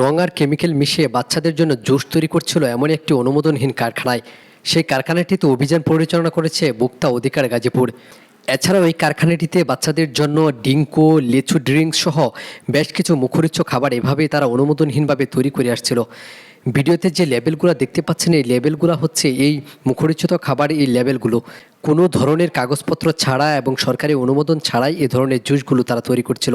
রং আর chemical মিশিয়ে বাচ্চাদের জন্য জুস তৈরি করছিল এমন একটি অনুমোদনহীন কারখানায়। সেই কারখানাটিতে অভিযান পরিচালনা করেছে বুক্তা অধিকার গাজীপুর। এছাড়াও এই কারখানাটিতে বাচ্চাদের জন্য ডিঙ্কো, লিচু ড্রিঙ্কস সহ বেশ কিছু মুখরোচ্চ খাবার এভাবেই তারা অনুমোদনহীনভাবে তৈরি করে আসছিল। ভিডিওতে যে লেবেলগুলো দেখতে পাচ্ছেন, এই লেবেলগুলো হচ্ছে এই মুখরোচিত খাবার, এই লেবেলগুলো। কোনো ধরনের কাগজপত্র ছাড়া এবং সরকারি অনুমোদন ছাড়াই এই ধরনের জুসগুলো তারা তৈরি করছিল।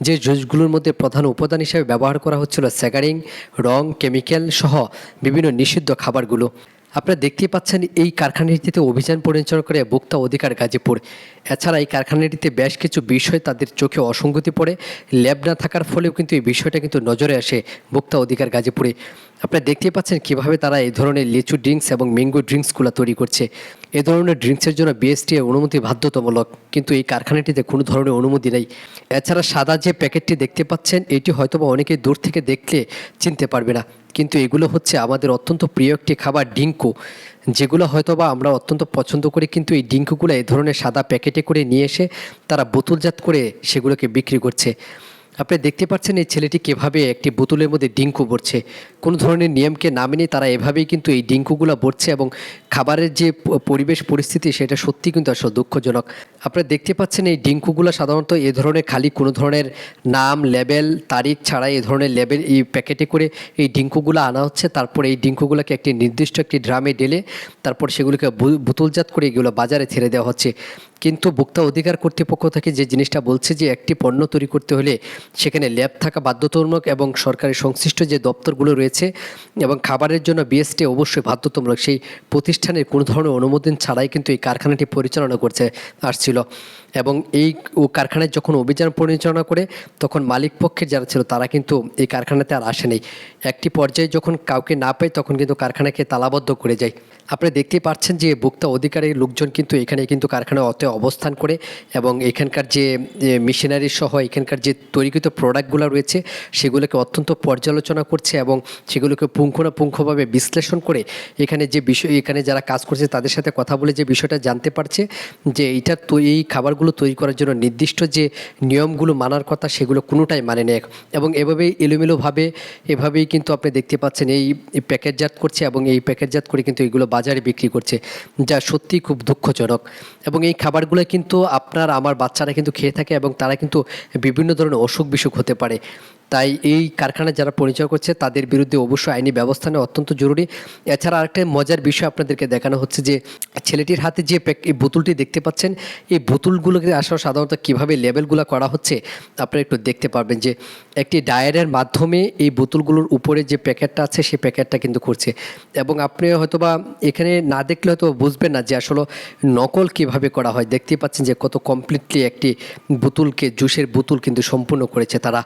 যে জুসগুলোর মধ্যে প্রধান উপাদান হিসেবে ব্যবহার করা হচ্ছিল স্যাগারিং, রং, কেমিক্যাল সহ বিভিন্ন নিষিদ্ধ খাবারগুলো। আপনারা দেখতেই পাচ্ছেন এই কারখানাটিতে অভিযান পরিচালনা করে ভোক্তা অধিকার গাজীপুর। এছাড়া এই কারখানাটিতে বেশ কিছু বিষয় তাদের চোখে অসঙ্গতি পড়ে, ল্যাব না থাকার ফলেও কিন্তু এই বিষয়টা কিন্তু নজরে আসে ভোক্তা অধিকার গাজীপুরে। আপনারা দেখতেই পাচ্ছেন কীভাবে তারা এই ধরনের লিচু ড্রিঙ্কস এবং ম্যাঙ্গো ড্রিঙ্কসগুলো তৈরি করছে। এ ধরনের ড্রিঙ্কসের জন্য বিএসটি অনুমতি বাধ্যতামূলক, কিন্তু এই কারখানাটিতে কোনো ধরনের অনুমতি নেই। এছাড়া সাদা যে প্যাকেটটি দেখতে পাচ্ছেন, এটি হয়তোবা অনেকে দূর থেকে দেখলে চিনতে পারবে না। কিন্তু এগুলো হচ্ছে আমাদের অত্যন্ত প্রিয় একটি খাবার, ডিঙ্কু। যেগুলো হয়তো বা আমরা অত্যন্ত পছন্দ করি, কিন্তু এই ডিঙ্কুগুলো এই ধরনের সাদা প্যাকেটে করে নিয়ে এসে তারা বোতলজাত করে সেগুলোকে বিক্রি করছে। আপনি দেখতে পাচ্ছেন এই ছেলেটি কীভাবে একটি বোতলের মধ্যে ডিঙ্কু ভরছে। কোনো ধরনের নিয়মকে না মেনে তারা এভাবেই কিন্তু এই ডিঙ্কুগুলো ভরছে এবং খাবারের যে পরিবেশ পরিস্থিতি, সেটা সত্যি কিন্তু আসলে দুঃখজনক। আপনারা দেখতে পাচ্ছেন এই ডিঙ্কুগুলো সাধারণত এ ধরনের খালি কোনো ধরনের নাম, লেবেল, তারিখ ছাড়া এ ধরনের লেবেল এই প্যাকেটে করে এই ডিঙ্কুগুলো আনা হচ্ছে। তারপর এই ডিঙ্কুগুলোকে একটি নির্দিষ্ট একটি ড্রামে ঢেলে তারপর সেগুলোকে বোতলজাত করে এগুলো বাজারে ছেড়ে দেওয়া হচ্ছে। কিন্তু ভোক্তা অধিকার কর্তৃপক্ষ থেকে যে জিনিসটা বলছে যে একটি পণ্য তৈরি করতে হলে সেখানে ল্যাব থাকা বাধ্যতামূলক এবং সরকারি সংশ্লিষ্ট যে দপ্তরগুলো রয়েছে এবং খাবারের জন্য বিএসটি অবশ্যই বাধ্যতামূলক, সেই প্রতিষ্ঠানের কোনো ধরনের অনুমোদন ছাড়াই কিন্তু এই কারখানাটি পরিচালনা করছে আসছিল এবং এই ও কারখানায় যখন অভিযান পরিচালনা করে, তখন মালিক পক্ষের যারা ছিল, তারা কিন্তু এই কারখানাতে আর আসে নাই। একটি পর্যায়ে যখন কাউকে না পায়, তখন কিন্তু কারখানাকে তালাবদ্ধ করে যায়। আপনি দেখতেই পাচ্ছেন যে ভোক্তা অধিকারের লোকজন কিন্তু এখানে কিন্তু কারখানায় অত অবস্থান করে এবং এখানকার যে মেশিনারি সহ এখানকার যে তৈরিকৃত প্রোডাক্টগুলো রয়েছে, সেগুলোকে অত্যন্ত পর্যালোচনা করছে এবং সেগুলোকে পুঙ্খানুপুঙ্খভাবে বিশ্লেষণ করে এখানে যে বিষয়, এখানে যারা কাজ করছে, তাদের সাথে কথা বলে যে বিষয়টা জানতে পারছে যে এইটা তো এই খাবারগুলো তৈরি করার জন্য নির্দিষ্ট যে নিয়মগুলো মানার কথা সেগুলো কোনোটাই মানে নেয় এবং এভাবেই এলোমেলোভাবে, এভাবেই কিন্তু আপনি দেখতে পাচ্ছেন এই এই প্যাকেটজাত করছে এবং এই প্যাকেটজাত করে কিন্তু এগুলো বাজারে বিক্রি করছে, যা সত্যি খুব দুঃখজনক। এবং এই খাবারগুলো কিন্তু আপনার, আমার বাচ্চারা কিন্তু খেয়ে থাকে এবং তারা কিন্তু বিভিন্ন ধরনের অসুখ বিসুখ হতে পারে। তাই এই কারখানা যারা পরিচয় করছে, তাদের বিরুদ্ধে অবশ্যই আইনি ব্যবস্থা নেওয়া অত্যন্ত জরুরি। এছাড়া আরেকটা মজার বিষয় আপনাদেরকে দেখানো হচ্ছে যে, ছেলেটির হাতে যে এই বোতলটি দেখতে পাচ্ছেন, এই বোতলগুলোকে আসলে সাধারণত কীভাবে লেবেলগুলো করা হচ্ছে, আপনারা একটু দেখতে পারবেন যে, একটি ডায়ারের মাধ্যমে এই বোতলগুলোর উপরে যে প্যাকেটটা আছে, সেই প্যাকেটটা কিন্তু করছে। এবং আপনি হয়তোবা এখানে না দেখলে হয়তো বুঝবেন না যে আসলে নকল কীভাবে করা হয়। দেখতেই পাচ্ছেন যে কত কমপ্লিটলি একটি বোতলকে, জুসের বোতল কিন্তু সম্পূর্ণ করেছে তারা।